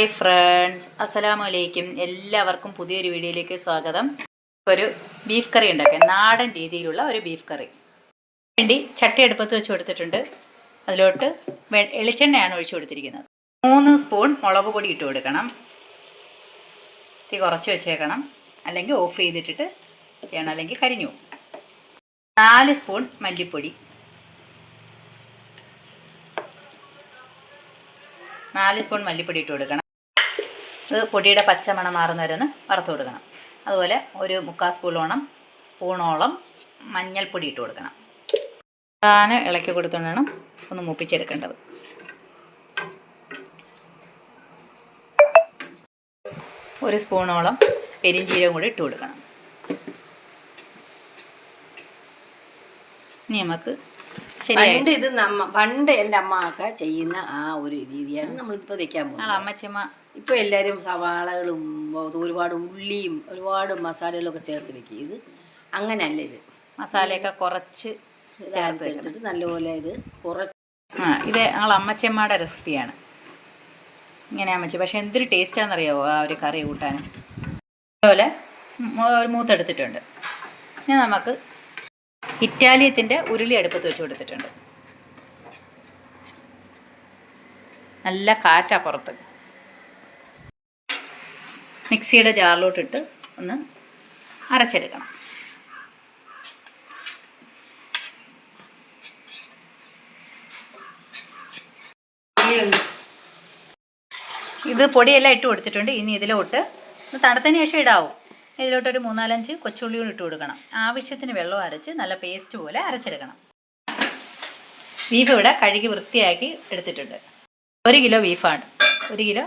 Hi friends അസ്സലാമു അലൈക്കും എല്ലാവർക്കും പുതിയൊരു വീഡിയോയിലേക്ക് സ്വാഗതം. ഒരു ബീഫ് കറി ഉണ്ടാക്കാം നാടൻ രീതിയിലുള്ള ഒരു ബീഫ് കറി വേണ്ടി ചട്ടി അടുപ്പത്ത് വെച്ച് കൊടുത്തിട്ടുണ്ട്. അതിലോട്ട് എളിച്ചെണ്ണയാണ് ഒഴിച്ചു കൊടുത്തിരിക്കുന്നത്. മൂന്ന് സ്പൂൺ മുളക് പൊടി ഇട്ട് കൊടുക്കണം. തീ കുറച്ച് വെച്ചേക്കണം. അല്ലെങ്കിൽ ഓഫ് ചെയ്തിട്ടിട്ട് ചെയ്യണം. അല്ലെങ്കിൽ കരിഞ്ഞു. നാല് സ്പൂൺ മല്ലിപ്പൊടി. നാല് സ്പൂൺ മല്ലിപ്പൊടി ഇട്ട് കൊടുക്കണം. ഇത് പൊടിയുടെ പച്ചമണം മാറുന്ന വരെ ഒന്ന് വറുത്ത് കൊടുക്കണം. അതുപോലെ ഒരു മുക്കാൽ സ്പൂണോളം സ്പൂണോളം മഞ്ഞൾപ്പൊടി ഇട്ട് കൊടുക്കണം. താനെ ഇളക്കി കൊടുത്തോണ്ടാണ് ഒന്ന് മൂപ്പിച്ചെടുക്കേണ്ടത്. ഒരു സ്പൂണോളം പെരിഞ്ചീരകം കൂടി ഇട്ട് കൊടുക്കണം. ഇനി നമുക്ക് ശരി പണ്ട് ഇത് നമ്മ പണ്ട് എന്റെ അമ്മ ഒക്കെ ചെയ്യുന്ന ആ ഒരു രീതിയാണ് നമ്മളിപ്പോൾ വെക്കാൻ പോകുന്നത്. അമ്മച്ചമ്മ ഇപ്പൊ എല്ലാവരും സവാളകളും ഒരുപാട് ഉള്ളിയും ഒരുപാട് മസാലകളൊക്കെ ചേർത്ത് വെക്കും. ഇത് അങ്ങനെയല്ല ഇത്. മസാലയൊക്കെ കുറച്ച്. ചേർത്തെടുത്തിട്ട് നല്ലപോലെ ഇത് കുറച്ച് ആ ഇത് ഞങ്ങൾ അമ്മച്ചമ്മയുടെ റെസിപ്പിയാണ്. ഇങ്ങനെ അമ്മച്ചി. പക്ഷെ എന്തൊരു ടേസ്റ്റാണെന്നറിയാവോ ആ ഒരു കറി കൂട്ടാൻ? അതുപോലെ ഒരു മൂത്തെടുത്തിട്ടുണ്ട്. ഇനി നമുക്ക് ഇറ്റാലിയത്തിന്റെ ഉരുളി അടുപ്പത്ത് വെച്ച് കൊടുത്തിട്ടുണ്ട്. നല്ല കാറ്റാ പുറത്ത്. മിക്സിയുടെ ജാറിലോട്ടിട്ട് ഒന്ന് അരച്ചെടുക്കണം. ഇത് പൊടിയെല്ലാം ഇട്ട് കൊടുത്തിട്ടുണ്ട്. ഇനി ഇതിലോട്ട് ഇത് തണുത്തതിന് ശേഷം ഇടാവും. ഇതിലോട്ടൊരു മൂന്നാലഞ്ച് കൊച്ചുള്ളിയും ഇട്ട് കൊടുക്കണം. ആവശ്യത്തിന് വെള്ളം അരച്ച് നല്ല പേസ്റ്റ് പോലെ അരച്ചെടുക്കണം. ബീഫ് ഇവിടെ കഴുകി വൃത്തിയാക്കി എടുത്തിട്ടുണ്ട്. ഒരു കിലോ ബീഫാണ്. ഒരു കിലോ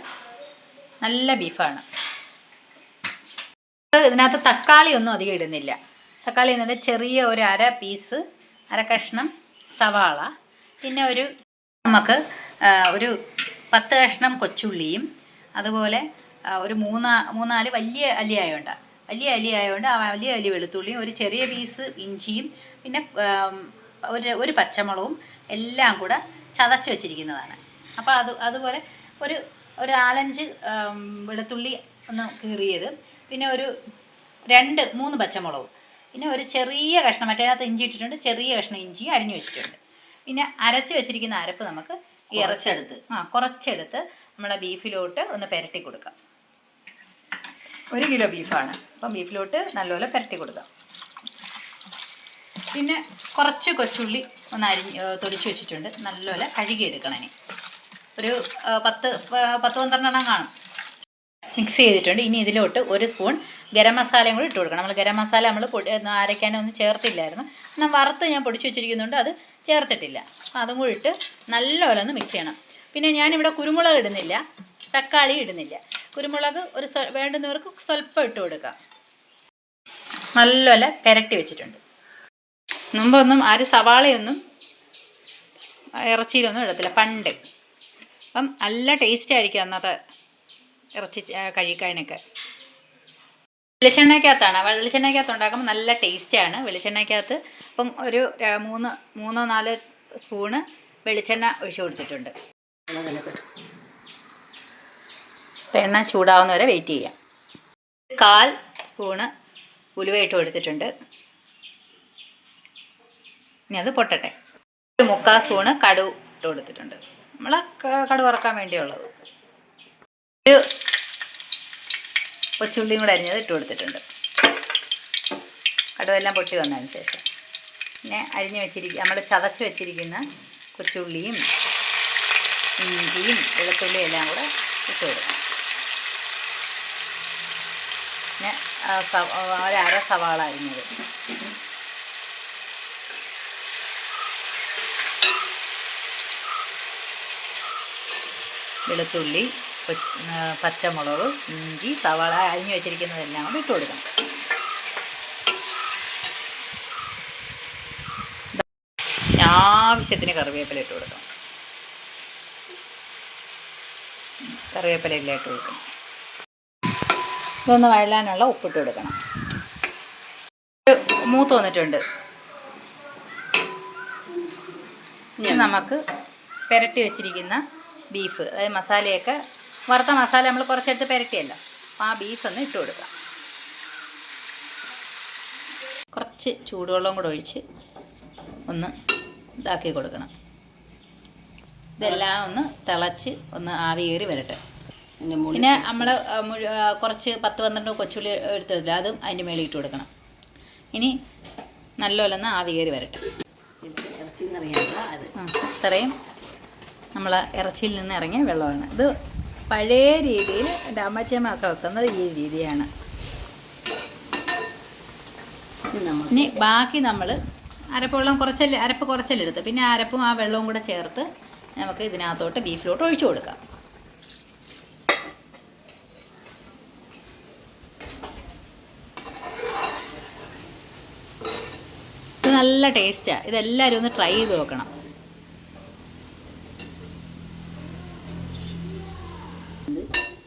നല്ല ബീഫാണ്. ഇതിനകത്ത് തക്കാളി ഒന്നും അധികം ഇടുന്നില്ല. തക്കാളി എന്നിട്ട് ചെറിയ ഒരു അര പീസ് അര കഷ്ണം സവാള പിന്നെ ഒരു നമുക്ക് ഒരു പത്ത് കഷ്ണം കൊച്ചുള്ളിയും അതുപോലെ ഒരു മൂന്നാ മൂന്നാൽ വലിയ അല്ലിയായോണ്ട. വലിയ അല്ലിയായോണ്ട് ആ വലിയ അല്ലി വെളുത്തുള്ളിയും ഒരു ചെറിയ പീസ് ഇഞ്ചിയും പിന്നെ ഒരു ഒരു പച്ചമുളകും എല്ലാം കൂടെ ചതച്ച് വെച്ചിരിക്കുന്നതാണ്. അപ്പോൾ അത് അതുപോലെ ഒരു ഒരു നാലഞ്ച് വെളുത്തുള്ളി ഒന്ന് കീറിയത്. പിന്നെ ഒരു രണ്ട് മൂന്ന് പച്ചമുളകും. പിന്നെ ഒരു ചെറിയ കഷ്ണം മറ്റേതിനകത്ത് ഇഞ്ചി ഇട്ടിട്ടുണ്ട് ചെറിയ കഷ്ണം ഇഞ്ചി അരിഞ്ഞു വെച്ചിട്ടുണ്ട്. പിന്നെ അരച്ച് വെച്ചിരിക്കുന്ന അരപ്പ് നമുക്ക് ഇറച്ചെടുത്ത് ആ കുറച്ചെടുത്ത് നമ്മളെ ബീഫിലോട്ട് ഒന്ന് പുരട്ടി കൊടുക്കാം. ഒരു കിലോ ബീഫാണ്. അപ്പം ബീഫിലോട്ട് നല്ലപോലെ പുരട്ടി കൊടുക്കാം. പിന്നെ കുറച്ച് കൊച്ചുള്ളി ഒന്ന് അരിഞ്ഞ് തൊടിച്ച് വെച്ചിട്ടുണ്ട്. നല്ലപോലെ കഴുകിയെടുക്കണം ഇനി. ഒരു പത്ത് പത്ത് പന്ത്രണ്ടെണ്ണം കാണും. മിക്സ് ചെയ്തിട്ടുണ്ട്. ഇനി ഇതിലോട്ട് ഒരു സ്പൂൺ ഗരം മസാലയും കൂടി ഇട്ട് കൊടുക്കണം. നമ്മൾ ഗരം മസാല നമ്മൾ പൊടി അരയ്ക്കാനൊന്നും ചേർത്തില്ലായിരുന്നു. എന്നാൽ വറുത്ത് ഞാൻ പൊടിച്ച് വെച്ചിരിക്കുന്നുണ്ട്. അത് ചേർത്തിട്ടില്ല. അപ്പോൾ അതും കൂടി ഇട്ട് നല്ലപോലെ ഒന്ന് മിക്സ് ചെയ്യണം. പിന്നെ ഞാനിവിടെ കുരുമുളക് ഇടുന്നില്ല. തക്കാളി ഇടുന്നില്ല. കുരുമുളക് ഒരു വേണ്ടുന്നവർക്ക് സ്വല്പം ഇട്ട് കൊടുക്കാം. നല്ലപോലെ പെരട്ടി വെച്ചിട്ടുണ്ട്. മുമ്പൊന്നും ആരും സവാളയൊന്നും ഇറച്ചിയിലൊന്നും ഇടത്തില്ല. പണ്ട്. അപ്പം നല്ല ടേസ്റ്റ് ആയിരിക്കും അന്നത്തെ ഇറച്ചി കഴിക്കാനൊക്കെ. വെളിച്ചെണ്ണയ്ക്കകത്താണ്. വെളിച്ചെണ്ണയ്ക്കകത്ത് ഉണ്ടാക്കുമ്പോൾ നല്ല ടേസ്റ്റാണ് വെളിച്ചെണ്ണയ്ക്കകത്ത് ഇപ്പം ഒരു മൂന്ന് മൂന്നോ നാല് സ്പൂണ് വെളിച്ചെണ്ണ ഒഴിച്ചു കൊടുത്തിട്ടുണ്ട്. എണ്ണ ചൂടാവുന്നവരെ വെയിറ്റ് ചെയ്യാം. കാൽ സ്പൂണ് ഉലുവയിട്ട് കൊടുത്തിട്ടുണ്ട്. ഇനി അത് പൊട്ടട്ടെ. ഒരു മുക്കാൽ സ്പൂണ് കടു ഇട്ട് കൊടുത്തിട്ടുണ്ട്. നമ്മൾ കടു വറക്കാൻ വേണ്ടിയുള്ളത്. ഒരു കൊച്ചുള്ളിയും കൂടെ അരിഞ്ഞത് ഇട്ട് കൊടുത്തിട്ടുണ്ട്. കടുവെല്ലാം പൊട്ടി വന്നതിന് ശേഷം. പിന്നെ അരിഞ്ഞ് വെച്ചിരിക്കുക നമ്മൾ ചതച്ച് വെച്ചിരിക്കുന്ന കൊച്ചുള്ളിയും ഇഞ്ചിയും വെളുത്തുള്ളിയും എല്ലാം കൂടെ ഇട്ട് കൊടുക്കണം. പിന്നെ ആ സവ ഒരു അര സവാള അരിഞ്ഞത്. വെളുത്തുള്ളി പച്ചമുളക് ഇഞ്ചി സവാള അരിഞ്ഞു വെച്ചിരിക്കുന്നതെല്ലാം കൂടി ഇട്ട് കൊടുക്കണം ആവശ്യത്തിന് കറിവേപ്പില ഇട്ട് കൊടുക്കണം കറിവേപ്പില എല്ലാം ഇട്ട് കൊടുക്കണം ഇതൊന്ന് വഴലാനുള്ള ഉപ്പിട്ട് കൊടുക്കണം. മൂത്ത് വന്നിട്ടുണ്ട്. ഇനി നമുക്ക് പുരട്ടി വെച്ചിരിക്കുന്ന ബീഫ് അതായത് മസാലയൊക്കെ വറുത്ത മസാല നമ്മൾ കുറച്ചെടുത്ത് പുരട്ടിയല്ലോ. അപ്പോൾ ആ ബീഫ് ഒന്ന് ഇട്ട് കൊടുക്കാം. കുറച്ച് ചൂടുവെള്ളം കൂടെ ഒഴിച്ച് ഒന്ന് ഇതാക്കി കൊടുക്കണം. ഇതെല്ലാം ഒന്ന് തിളച്ച് ഒന്ന് ആവി കയറി വരട്ടെ. പിന്നെ നമ്മൾ കുറച്ച് പത്ത് പന്ത്രണ്ട് കൊച്ചുള്ളി എടുത്തതില്ല അതും അതിന്റെ മേളിൽ ഇട്ട് കൊടുക്കണം. ഇനി നല്ലപോലെ ഒന്ന് ആവി കയറി വരട്ടെ. ഇറച്ചി അത്. അത്രയും ഇത്രയും നമ്മൾ ഇറച്ചിയിൽ നിന്ന് ഇറങ്ങിയ വെള്ളമാണ്. ഇത് പഴയ രീതിയിൽ എന്റെ അമ്മച്ചമ്മയൊക്കെ വെക്കുന്നത് ഈ രീതിയാണ്. ഇനി ബാക്കി നമ്മൾ അരപ്പ് വെള്ളം കുറച്ചല്ലേ അരപ്പ് കുറച്ചല്ലേ എടുത്ത്. പിന്നെ അരപ്പും ആ വെള്ളവും കൂടെ ചേർത്ത് നമുക്ക് ഇതിനകത്തോട്ട് ബീഫിലോട്ട് ഒഴിച്ചു കൊടുക്കാം. നല്ല ടേസ്റ്റാണ് ഇതെല്ലാവരും ഒന്ന് ട്രൈ ചെയ്ത് നോക്കണം.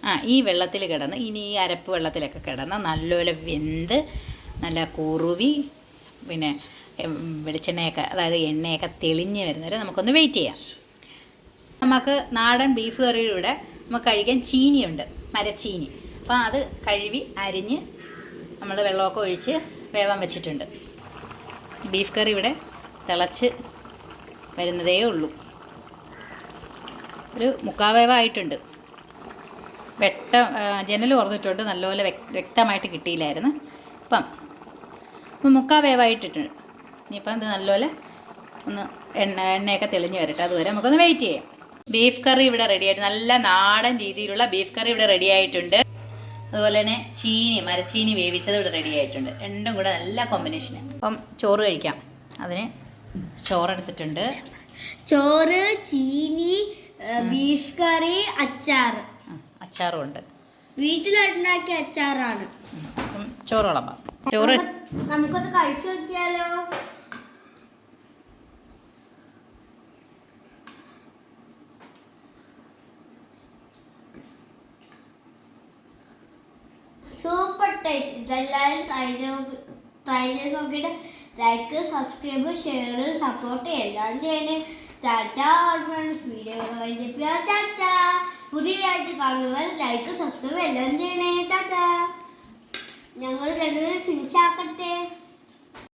ആ ഈ വെള്ളത്തിൽ കിടന്ന് ഇനി ഈ അരപ്പ് വെള്ളത്തിലൊക്കെ കിടന്ന് നല്ലപോലെ വെന്ത് നല്ല കുറുവി പിന്നെ വെളിച്ചെണ്ണയൊക്കെ അതായത് എണ്ണയൊക്കെ തെളിഞ്ഞ് വരുന്നവരെ നമുക്കൊന്ന് വെയിറ്റ് ചെയ്യാം. നമുക്ക് നാടൻ ബീഫ് കറിയുടെ കൂടെ നമുക്ക് കഴിക്കാൻ ചീനിയുണ്ട് മരച്ചീനി. അപ്പോൾ അത് കഴുകി അരിഞ്ഞ് നമ്മൾ വെള്ളമൊക്കെ ഒഴിച്ച് വേവാൻ വെച്ചിട്ടുണ്ട്. ബീഫ് കറി ഇവിടെ തിളച്ച് വരുന്നതേ ഉള്ളൂ. ഒരു മുക്കാവേവായിട്ടുണ്ട് വെട്ട ജനൽ തുറന്നിട്ടുണ്ട് നല്ലപോലെ വ്യക്തമായിട്ട് കിട്ടിയില്ലായിരുന്നു. അപ്പം ഇപ്പം മുക്കാ വേവായിട്ടിട്ടുണ്ട് ഇനിയിപ്പം ഇത് നല്ലപോലെ ഒന്ന് എണ്ണ എണ്ണയൊക്കെ തെളിഞ്ഞ് വരട്ടെ അതുവരെ നമുക്കൊന്ന് വെയിറ്റ് ചെയ്യാം. ബീഫ് കറി ഇവിടെ റെഡിയായിട്ട് നല്ല നാടൻ രീതിയിലുള്ള ബീഫ് കറി ഇവിടെ റെഡി ആയിട്ടുണ്ട്. അതുപോലെ തന്നെ ചീനി മരച്ചീനി വേവിച്ചത് ഇവിടെ റെഡി ആയിട്ടുണ്ട്. രണ്ടും കൂടെ നല്ല കോമ്പിനേഷനാണ് അപ്പം ചോറ് കഴിക്കാം. അതിന് ചോറെടുത്തിട്ടുണ്ട്. ചോറ് ചീനി ബീഫ് കറി അച്ചാർ ഉം, അച്ചാറും ഉണ്ട് വീട്ടിലുണ്ടാക്കിയ അച്ചാറാണ്. ചോറ് വിളമ്പാം ചോറ് നമുക്കൊന്ന് കഴിച്ചു നോക്കിയാലോ? Super taste. ഇതെല്ലാവരും ട്രൈ ട്രൈ ചെയ്ത് നോക്കിയിട്ട് ലൈക്ക് സബ്സ്ക്രൈബ് ഷെയർ സപ്പോർട്ട് എല്ലാം ചെയ്യണേ. Tata friends video tata. പുതിയതായിട്ട് കാണുന്നവർ ലൈക്ക് സബ്സ്ക്രൈബ് എല്ലാം ചെയ്യണേ. താത്ത ഞങ്ങൾ രണ്ടുപേരും ഫിനിഷ് ആക്കട്ടെ.